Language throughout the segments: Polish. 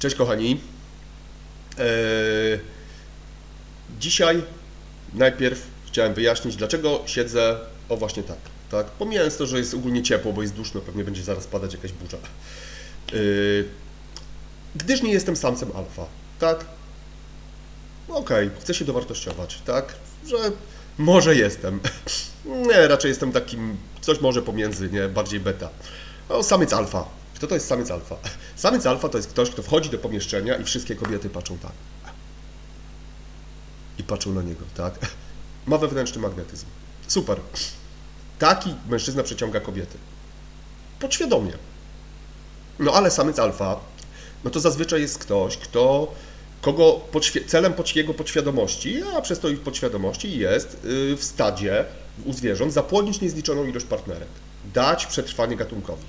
Cześć kochani. Eee, dzisiaj najpierw chciałem wyjaśnić, dlaczego siedzę o właśnie tak. tak? Pomijając to, że jest ogólnie ciepło, bo jest duszno, pewnie będzie zaraz padać jakaś burza. Eee, gdyż nie jestem samcem alfa, tak? Okej, chcę się dowartościować, tak? Że może jestem. Nie, raczej jestem takim, coś może pomiędzy, nie? Bardziej beta. O, samiec alfa. Kto to jest samiec alfa? Samiec alfa to jest ktoś, kto wchodzi do pomieszczenia i wszystkie kobiety patrzą tak. I patrzą na niego, tak? Ma wewnętrzny magnetyzm. Super. Taki mężczyzna przyciąga kobiety. Podświadomie. No ale samiec alfa, no to zazwyczaj jest ktoś, kto, kogo podświe- celem podś- jego podświadomości, a przez to ich podświadomości jest y, w stadzie u zwierząt zapłodnić niezliczoną ilość partnerek. Dać przetrwanie gatunkowi.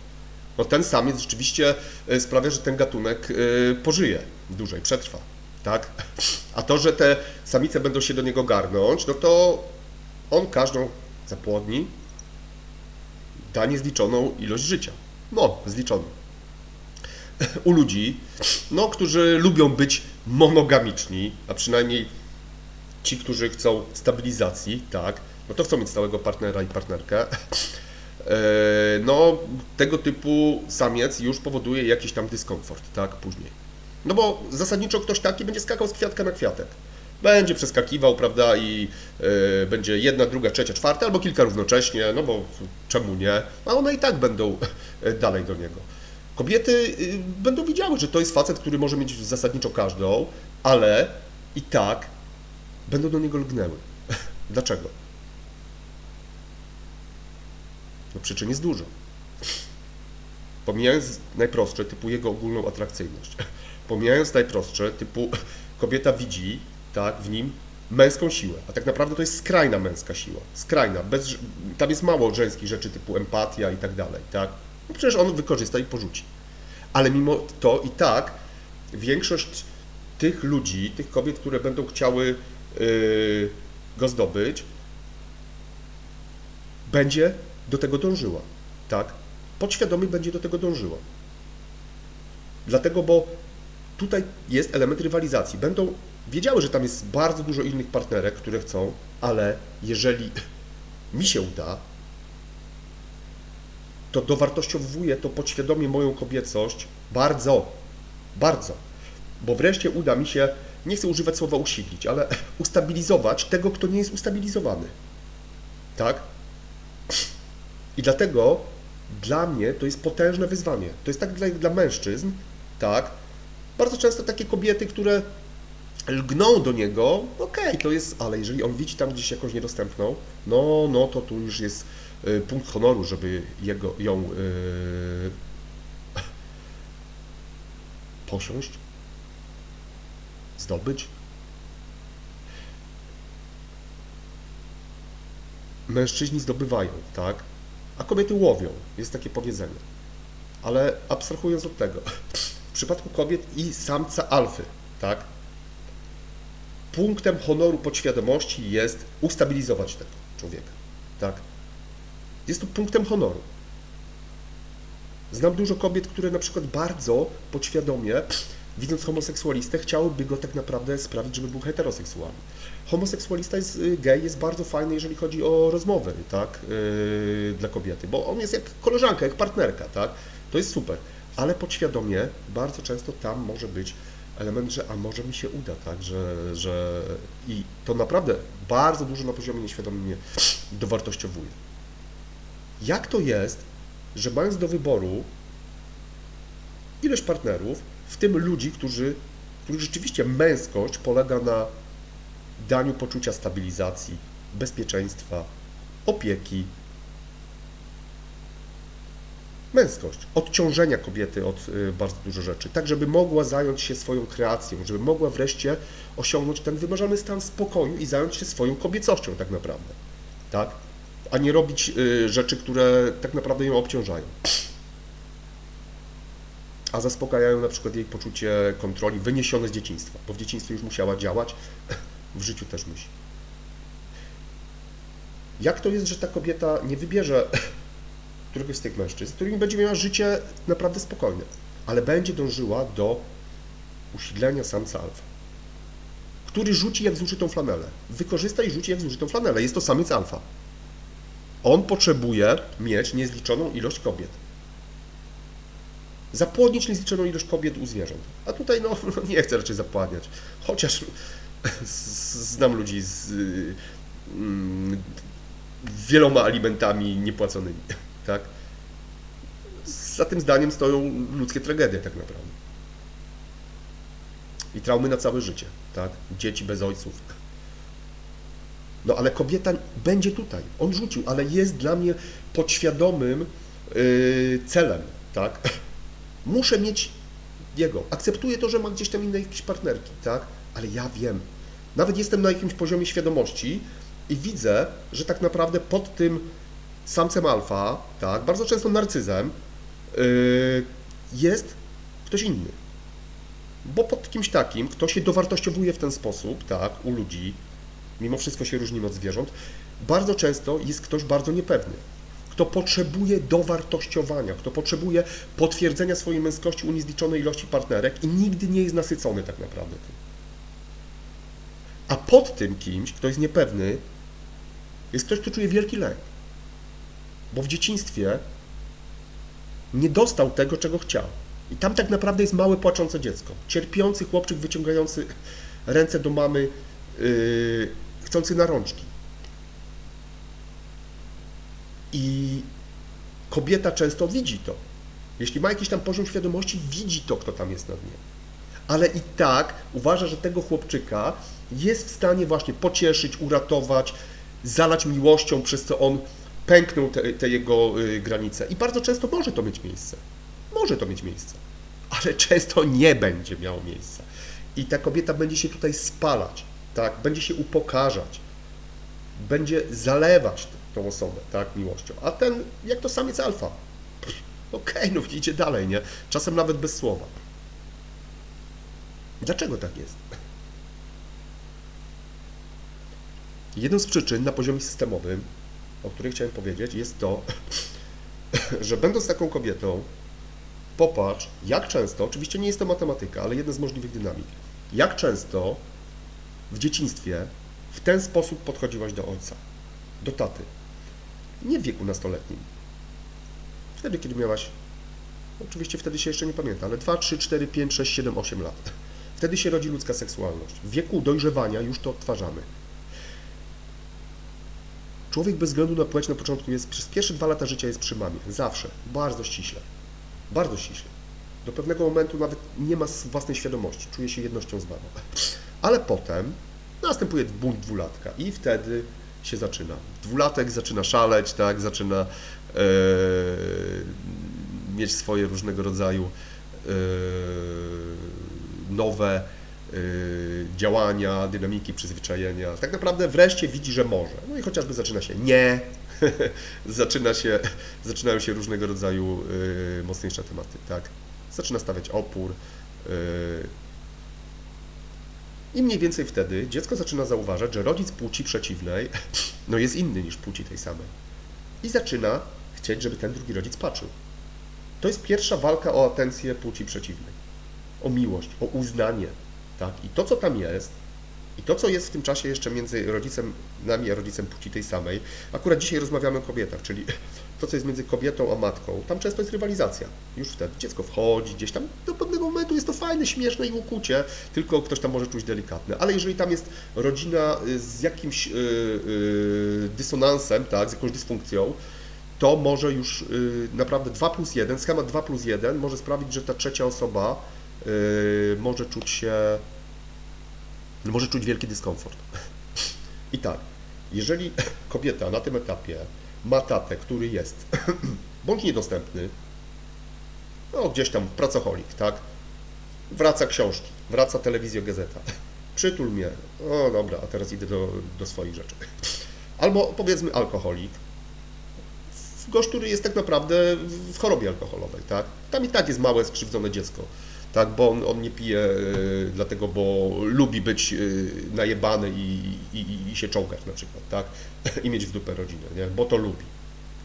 No ten samiec rzeczywiście y, sprawia, że ten gatunek y, pożyje dłużej, przetrwa. Tak? A to, że te samice będą się do niego garnąć, no to on każdą zapłodni, da niezliczoną ilość życia. No, zliczoną. U ludzi, no, którzy lubią być monogamiczni, a przynajmniej ci, którzy chcą stabilizacji, tak, no to chcą mieć stałego partnera i partnerkę. E, No, tego typu samiec już powoduje jakiś tam dyskomfort, tak, później. No bo zasadniczo ktoś taki będzie skakał z kwiatka na kwiatek. Będzie przeskakiwał, prawda, i e, będzie jedna, druga, trzecia, czwarta, albo kilka równocześnie, no bo czemu nie? A one i tak będą e, dalej do niego. Kobiety y, będą widziały, że to jest facet, który może mieć zasadniczo każdą, ale i tak będą do niego lgnęły. Dlaczego? No przyczyn jest dużo. Pomijając najprostsze, typu jego ogólną atrakcyjność. Pomijając najprostsze, typu kobieta widzi tak, w nim męską siłę, a tak naprawdę to jest skrajna męska siła. Skrajna. Bez, tam jest mało żeńskich rzeczy typu empatia i tak dalej. Tak? No przecież on wykorzysta i porzuci. Ale mimo to i tak większość tych ludzi, tych kobiet, które będą chciały yy, go zdobyć, będzie do tego dążyła. Tak? Podświadomie będzie do tego dążyła. Dlatego, bo tutaj jest element rywalizacji. Będą wiedziały, że tam jest bardzo dużo innych partnerek, które chcą, ale jeżeli mi się uda, to dowartościowuje to podświadomie moją kobiecość bardzo, bardzo. Bo wreszcie uda mi się, nie chcę używać słowa usidlić, ale ustabilizować tego, kto nie jest ustabilizowany. Tak? I dlatego dla mnie to jest potężne wyzwanie. To jest tak dla, dla mężczyzn, tak? Bardzo często takie kobiety, które lgną do niego, okej, to jest, ale jeżeli on widzi tam gdzieś jakąś niedostępną, no, no to tu już jest y, punkt honoru, żeby jego, ją y, posiąść, zdobyć. Mężczyźni zdobywają, tak? A kobiety łowią. Jest takie powiedzenie. Ale abstrahując od tego, w przypadku kobiet i samca alfy, tak? Punktem honoru podświadomości jest ustabilizować tego człowieka, tak? Jest to punktem honoru. Znam dużo kobiet, które na przykład bardzo podświadomie, widząc homoseksualistę, chciałyby go tak naprawdę sprawić, żeby był heteroseksualny. Homoseksualista jest, y, gej jest bardzo fajny, jeżeli chodzi o rozmowy, tak, yy, dla kobiety, bo on jest jak koleżanka, jak partnerka, tak, to jest super, ale podświadomie bardzo często tam może być element, że a może mi się uda, tak, że, że i to naprawdę bardzo dużo na poziomie nieświadomym mnie dowartościowuje. Jak to jest, że mając do wyboru ilość partnerów, w tym ludzi, którzy, których rzeczywiście męskość polega na daniu poczucia stabilizacji, bezpieczeństwa, opieki, męskość, odciążenia kobiety od y, bardzo dużo rzeczy, tak żeby mogła zająć się swoją kreacją, żeby mogła wreszcie osiągnąć ten wymarzony stan spokoju i zająć się swoją kobiecością tak naprawdę, tak? A nie robić y, rzeczy, które tak naprawdę ją obciążają. A zaspokajają na przykład jej poczucie kontroli wyniesione z dzieciństwa, bo w dzieciństwie już musiała działać, w życiu też musi. Jak to jest, że ta kobieta nie wybierze któregoś z tych mężczyzn, z którymi będzie miała życie naprawdę spokojne, ale będzie dążyła do usilenia samca alfa, który rzuci jak zużytą flanelę. Wykorzysta i rzuci jak zużytą flanelę. Jest to samiec alfa. On potrzebuje mieć niezliczoną ilość kobiet. Zapłodnić niezliczoną ilość kobiet u zwierząt. A tutaj no, nie chcę raczej zapładniać. Chociaż znam ludzi z mm, wieloma alimentami niepłaconymi. Tak? Za tym zdaniem stoją ludzkie tragedie tak naprawdę. I traumy na całe życie. Tak? Dzieci bez ojców. No ale kobieta będzie tutaj. On rzucił, ale jest dla mnie podświadomym yy, celem, tak? Muszę mieć jego. Akceptuję to, że ma gdzieś tam inne jakieś partnerki, tak? Ale ja wiem. Nawet jestem na jakimś poziomie świadomości i widzę, że tak naprawdę pod tym samcem alfa, tak, bardzo często narcyzem, yy, jest ktoś inny. Bo pod kimś takim, kto się dowartościowuje w ten sposób, tak, u ludzi, mimo wszystko się różnimy od zwierząt, bardzo często jest ktoś bardzo niepewny. Kto potrzebuje dowartościowania, kto potrzebuje potwierdzenia swojej męskości u niezliczonej ilości partnerek i nigdy nie jest nasycony tak naprawdę tym. A pod tym kimś, kto jest niepewny, jest ktoś, kto czuje wielki lęk. Bo w dzieciństwie nie dostał tego, czego chciał. I tam tak naprawdę jest małe płaczące dziecko. Cierpiący chłopczyk wyciągający ręce do mamy, yy, chcący na rączki. I kobieta często widzi to. Jeśli ma jakiś tam poziom świadomości, widzi to, kto tam jest na dnie. Ale i tak uważa, że tego chłopczyka jest w stanie właśnie pocieszyć, uratować, zalać miłością, przez co on pęknął te, te jego y, granice. I bardzo często może to mieć miejsce. Może to mieć miejsce. Ale często nie będzie miało miejsca. I ta kobieta będzie się tutaj spalać, tak? Będzie się upokarzać. Będzie zalewać tą osobę, tak, miłością. A ten, jak to samiec alfa. Okej, no idzie dalej, nie? Czasem nawet bez słowa. Dlaczego tak jest? Jedną z przyczyn na poziomie systemowym, o której chciałem powiedzieć, jest to, że będąc taką kobietą, popatrz, jak często, oczywiście nie jest to matematyka, ale jedna z możliwych dynamik, jak często w dzieciństwie w ten sposób podchodziłaś do ojca, do taty. Nie w wieku nastoletnim. Wtedy, kiedy miałaś, oczywiście wtedy się jeszcze nie pamięta, ale 2, 3, 4, 5, 6, 7, 8 lat. Wtedy się rodzi ludzka seksualność. W wieku dojrzewania już to odtwarzamy. Człowiek bez względu na płeć na początku jest, przez pierwsze dwa lata życia jest przy mamie. Zawsze. Bardzo ściśle. Bardzo ściśle. Do pewnego momentu nawet nie ma własnej świadomości. Czuje się jednością z mamą. Ale potem następuje bunt dwulatka i wtedy się zaczyna. Dwulatek zaczyna szaleć, tak, zaczyna e, mieć swoje różnego rodzaju e, nowe e, działania, dynamiki, przyzwyczajenia. Tak naprawdę wreszcie widzi, że może. No i chociażby zaczyna się nie, zaczyna się, zaczynają się różnego rodzaju mocniejsze tematy, tak. Zaczyna stawiać opór. I mniej więcej wtedy dziecko zaczyna zauważać, że rodzic płci przeciwnej no jest inny niż płci tej samej. I zaczyna chcieć, żeby ten drugi rodzic patrzył. To jest pierwsza walka o atencję płci przeciwnej. O miłość, o uznanie. Tak? I to, co tam jest, i to, co jest w tym czasie jeszcze między rodzicem, nami a rodzicem płci tej samej, akurat dzisiaj rozmawiamy o kobietach, czyli to, co jest między kobietą a matką, tam często jest rywalizacja. Już wtedy dziecko wchodzi gdzieś tam, do pewnego momentu jest to fajne, śmieszne i ukucie, tylko ktoś tam może czuć delikatne. Ale jeżeli tam jest rodzina y, z jakimś yy, yy, dysonansem, tak, z jakąś dysfunkcją, to może już y, naprawdę 2 plus 1, schemat 2 plus 1 może sprawić, że ta trzecia osoba y, może czuć się, może czuć wielki dyskomfort. I tak, jeżeli kobieta na tym etapie ma tatę, który jest bądź niedostępny, no gdzieś tam pracocholik, tak, wraca książki, wraca telewizja, gazeta, przytul mnie, o dobra, a teraz idę do, do swoich rzeczy. Albo powiedzmy alkoholik, gość, który jest tak naprawdę w chorobie alkoholowej, tak? Tam i tak jest małe, skrzywdzone dziecko, tak? Bo on, on nie pije y, dlatego, bo lubi być y, najebany i, i, i się czołgać na przykład, tak? I mieć w dupę rodzinę, nie? Bo to lubi.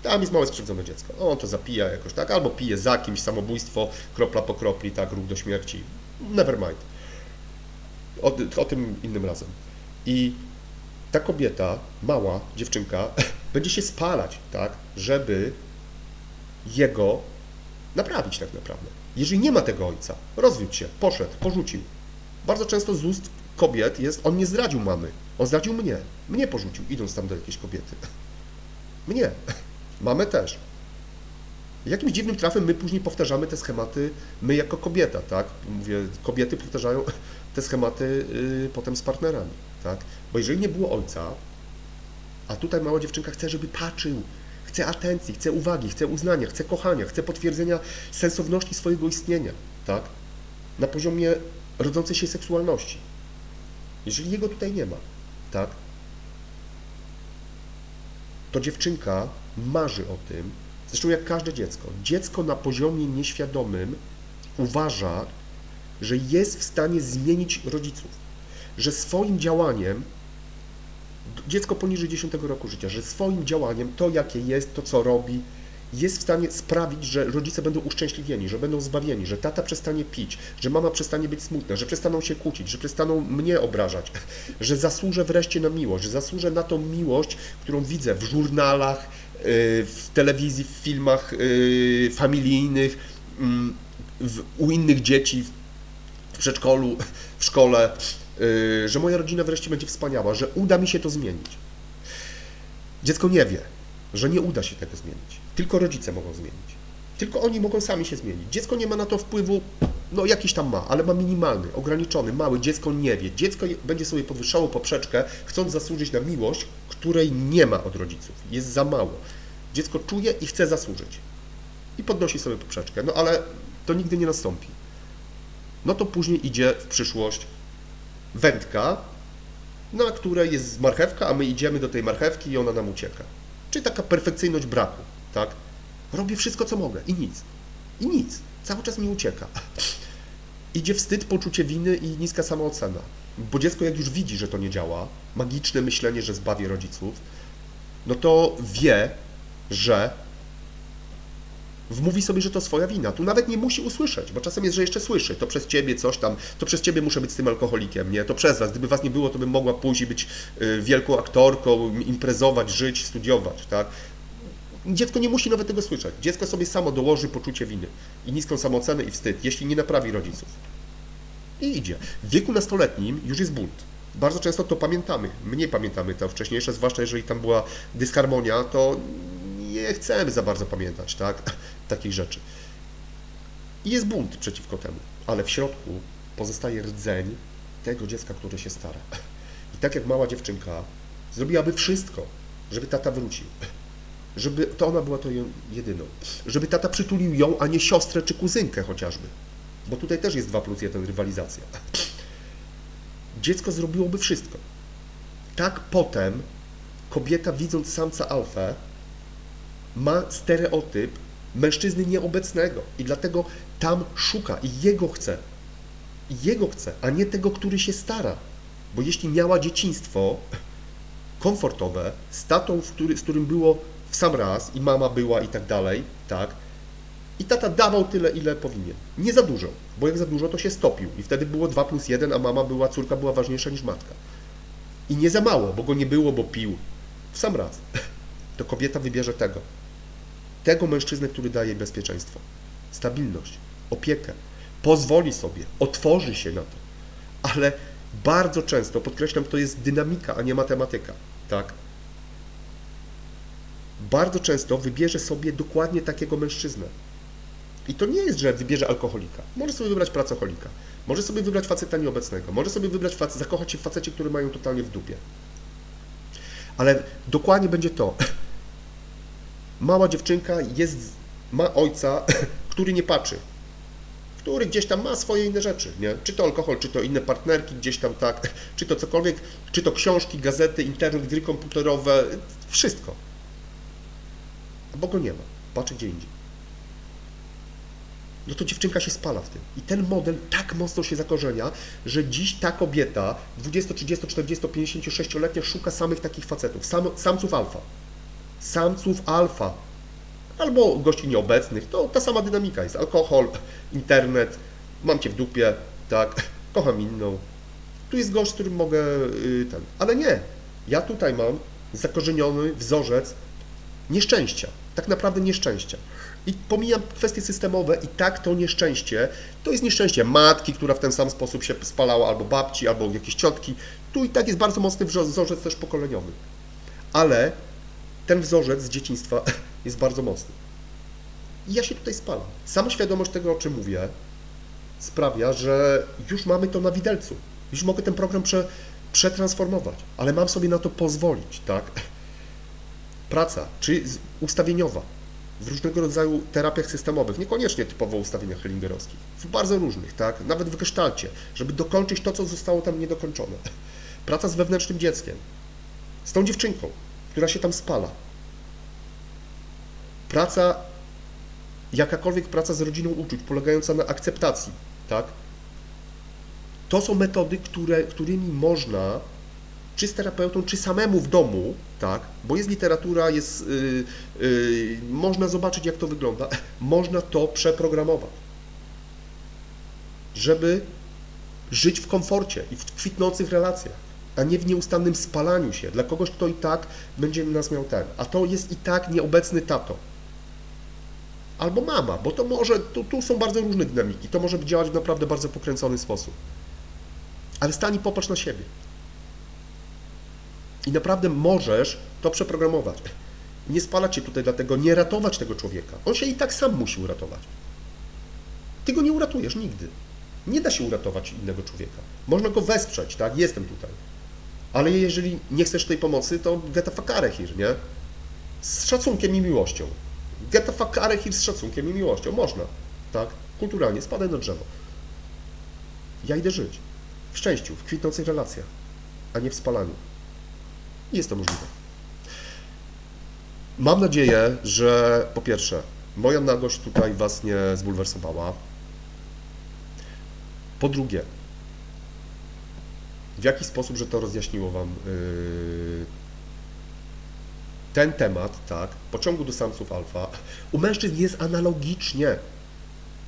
Tam jest małe skrzywdzone dziecko. On to zapija jakoś, tak? Albo pije za kimś, samobójstwo, kropla po kropli, tak? Ruch do śmierci. Never mind. O, o tym innym razem. I ta kobieta, mała dziewczynka, będzie się spalać, tak, żeby jego naprawić tak naprawdę. Jeżeli nie ma tego ojca, rozwiódł się, poszedł, porzucił. Bardzo często z ust kobiet jest, on nie zdradził mamy, on zdradził mnie. Mnie porzucił, idąc tam do jakiejś kobiety. Mnie. Mamę też. Jakimś dziwnym trafem my później powtarzamy te schematy, my jako kobieta, tak? Mówię, kobiety powtarzają te schematy yy, potem z partnerami, tak? Bo jeżeli nie było ojca, a tutaj mała dziewczynka chce, żeby patrzył, chce atencji, chce uwagi, chce uznania, chce kochania, chce potwierdzenia sensowności swojego istnienia, tak? Na poziomie rodzącej się seksualności. Jeżeli jego tutaj nie ma, tak? To dziewczynka marzy o tym, zresztą jak każde dziecko. Dziecko na poziomie nieświadomym uważa, że jest w stanie zmienić rodziców, że swoim działaniem dziecko poniżej 10 roku życia, że swoim działaniem, to jakie jest, to co robi, jest w stanie sprawić, że rodzice będą uszczęśliwieni, że będą zbawieni, że tata przestanie pić, że mama przestanie być smutna, że przestaną się kłócić, że przestaną mnie obrażać, że zasłużę wreszcie na miłość, że zasłużę na tą miłość, którą widzę w żurnalach, yy, w telewizji, w filmach yy, familijnych, mm, u innych dzieci, w przedszkolu, w szkole, że moja rodzina wreszcie będzie wspaniała, że uda mi się to zmienić. Dziecko nie wie, że nie uda się tego zmienić. Tylko rodzice mogą zmienić. Tylko oni mogą sami się zmienić. Dziecko nie ma na to wpływu, no jakiś tam ma, ale ma minimalny, ograniczony, mały. Dziecko nie wie. Dziecko będzie sobie podwyższało poprzeczkę, chcąc zasłużyć na miłość, której nie ma od rodziców. Jest za mało. Dziecko czuje i chce zasłużyć. I podnosi sobie poprzeczkę. No ale to nigdy nie nastąpi. No to później idzie w przyszłość wędka, na której jest marchewka, a my idziemy do tej marchewki i ona nam ucieka. Czyli taka perfekcyjność braku, tak? Robię wszystko, co mogę i nic. I nic. Cały czas mi ucieka. Idzie wstyd, poczucie winy i niska samoocena. Bo dziecko jak już widzi, że to nie działa, magiczne myślenie, że zbawi rodziców, no to wie, że wmówi sobie, że to swoja wina. Tu nawet nie musi usłyszeć, bo czasem jest, że jeszcze słyszy. To przez ciebie coś tam, to przez ciebie muszę być z tym alkoholikiem, nie? To przez was. Gdyby was nie było, to bym mogła i być y, wielką aktorką, imprezować, żyć, studiować, tak? Dziecko nie musi nawet tego słyszeć. Dziecko sobie samo dołoży poczucie winy i niską samoocenę i wstyd, jeśli nie naprawi rodziców. I idzie. W wieku nastoletnim już jest bunt. Bardzo często to pamiętamy. Mniej pamiętamy to wcześniejsze, zwłaszcza jeżeli tam była dysharmonia, to nie chcemy za bardzo pamiętać, tak? Takich rzeczy. I jest bunt przeciwko temu, ale w środku pozostaje rdzeń tego dziecka, które się stara. I tak jak mała dziewczynka zrobiłaby wszystko, żeby tata wrócił. Żeby to ona była to jedyną. Żeby tata przytulił ją, a nie siostrę czy kuzynkę chociażby. Bo tutaj też jest 2 plus 1 rywalizacja. Dziecko zrobiłoby wszystko. Tak potem kobieta widząc samca alfę ma stereotyp mężczyzny nieobecnego i dlatego tam szuka i jego chce. I jego chce, a nie tego, który się stara. Bo jeśli miała dzieciństwo komfortowe, z tatą, który, z którym było w sam raz i mama była i tak dalej, tak, i tata dawał tyle, ile powinien. Nie za dużo, bo jak za dużo, to się stopił. I wtedy było 2 plus 1, a mama była, córka była ważniejsza niż matka. I nie za mało, bo go nie było, bo pił. W sam raz. To kobieta wybierze tego tego mężczyznę, który daje bezpieczeństwo, stabilność, opiekę, pozwoli sobie, otworzy się na to. Ale bardzo często, podkreślam, to jest dynamika, a nie matematyka, tak? Bardzo często wybierze sobie dokładnie takiego mężczyznę. I to nie jest, że wybierze alkoholika. Może sobie wybrać pracocholika. Może sobie wybrać faceta nieobecnego. Może sobie wybrać facet, zakochać się w facecie, który mają totalnie w dupie. Ale dokładnie będzie to mała dziewczynka jest, ma ojca, który nie patrzy, który gdzieś tam ma swoje inne rzeczy, nie? Czy to alkohol, czy to inne partnerki, gdzieś tam tak, czy to cokolwiek, czy to książki, gazety, internet, gry komputerowe, wszystko. Bo go nie ma, patrzy gdzie indziej. No to dziewczynka się spala w tym. I ten model tak mocno się zakorzenia, że dziś ta kobieta, 20, 30, 40, 56-letnia, szuka samych takich facetów, sam, samców alfa samców alfa albo gości nieobecnych, to ta sama dynamika jest. Alkohol, internet, mam cię w dupie, tak, kocham inną. Tu jest gość, z którym mogę y, ten. Ale nie. Ja tutaj mam zakorzeniony wzorzec nieszczęścia. Tak naprawdę nieszczęścia. I pomijam kwestie systemowe i tak to nieszczęście, to jest nieszczęście matki, która w ten sam sposób się spalała, albo babci, albo jakieś ciotki. Tu i tak jest bardzo mocny wzorzec też pokoleniowy. Ale ten wzorzec z dzieciństwa jest bardzo mocny. I ja się tutaj spalam. Sama świadomość tego, o czym mówię, sprawia, że już mamy to na widelcu. Już mogę ten program prze, przetransformować, ale mam sobie na to pozwolić, tak? Praca, czy ustawieniowa, w różnego rodzaju terapiach systemowych, niekoniecznie typowo ustawieniach hellingerowskich, w bardzo różnych, tak? Nawet w gestalcie, żeby dokończyć to, co zostało tam niedokończone. Praca z wewnętrznym dzieckiem, z tą dziewczynką, która się tam spala. Praca jakakolwiek praca z rodziną uczuć polegająca na akceptacji, tak? To są metody, które, którymi można, czy z terapeutą, czy samemu w domu, tak? Bo jest literatura, jest, yy, yy, można zobaczyć, jak to wygląda, można to przeprogramować, żeby żyć w komforcie i w kwitnących relacjach, a nie w nieustannym spalaniu się dla kogoś, kto i tak będzie nas miał ten. A to jest i tak nieobecny tato albo mama, bo to może, tu, tu są bardzo różne dynamiki, to może działać w naprawdę bardzo pokręcony sposób. Ale stań i popatrz na siebie. I naprawdę możesz to przeprogramować. Nie spalać się tutaj dlatego, nie ratować tego człowieka. On się i tak sam musi uratować. Ty go nie uratujesz nigdy. Nie da się uratować innego człowieka. Można go wesprzeć, tak? Jestem tutaj. Ale jeżeli nie chcesz tej pomocy, to get the fuck out of here, nie? Z szacunkiem i miłością. Get the fuck out of here z szacunkiem i miłością. Można, tak? Kulturalnie, spadaj na drzewo. Ja idę żyć. W szczęściu, w kwitnących relacjach, a nie w spalaniu. Jest to możliwe. Mam nadzieję, że po pierwsze, moja nagość tutaj Was nie zbulwersowała. Po drugie, w jaki sposób, że to rozjaśniło Wam yy, ten temat, tak, pociągu do samców alfa, u mężczyzn jest analogicznie.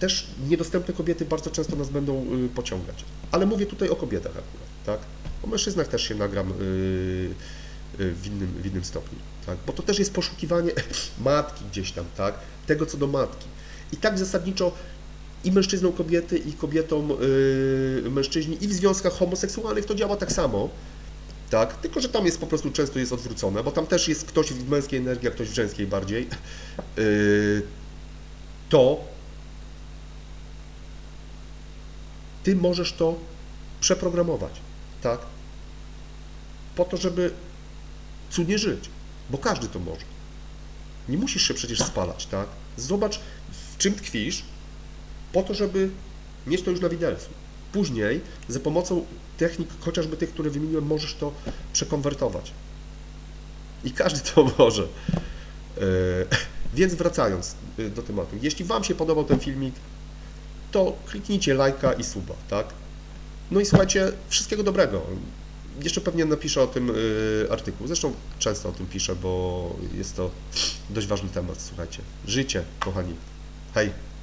Też niedostępne kobiety bardzo często nas będą y, pociągać. Ale mówię tutaj o kobietach akurat, tak? O mężczyznach też się nagram y, y, w, innym, w innym stopniu, tak? Bo to też jest poszukiwanie matki gdzieś tam, tak? Tego co do matki. I tak zasadniczo i mężczyznom kobiety, i kobietom y, mężczyźni, i w związkach homoseksualnych to działa tak samo tak? Tylko, że tam jest po prostu często jest odwrócone, bo tam też jest ktoś w męskiej energii, a ktoś w żeńskiej bardziej. Yy, to ty możesz to przeprogramować, tak? Po to, żeby cudnie żyć, bo każdy to może. Nie musisz się przecież spalać, tak? Zobacz, w czym tkwisz, po to, żeby mieć to już na widelcu. Później, za pomocą technik, chociażby tych, które wymieniłem, możesz to przekonwertować. I każdy to może. Yy, Więc wracając yy, do tematu. Jeśli Wam się podobał ten filmik, to kliknijcie lajka i suba, tak? No i słuchajcie, wszystkiego dobrego. Jeszcze pewnie napiszę o tym yy, artykuł. Zresztą często o tym piszę, bo jest to dość ważny temat, słuchajcie. Żyjcie, kochani. Hej!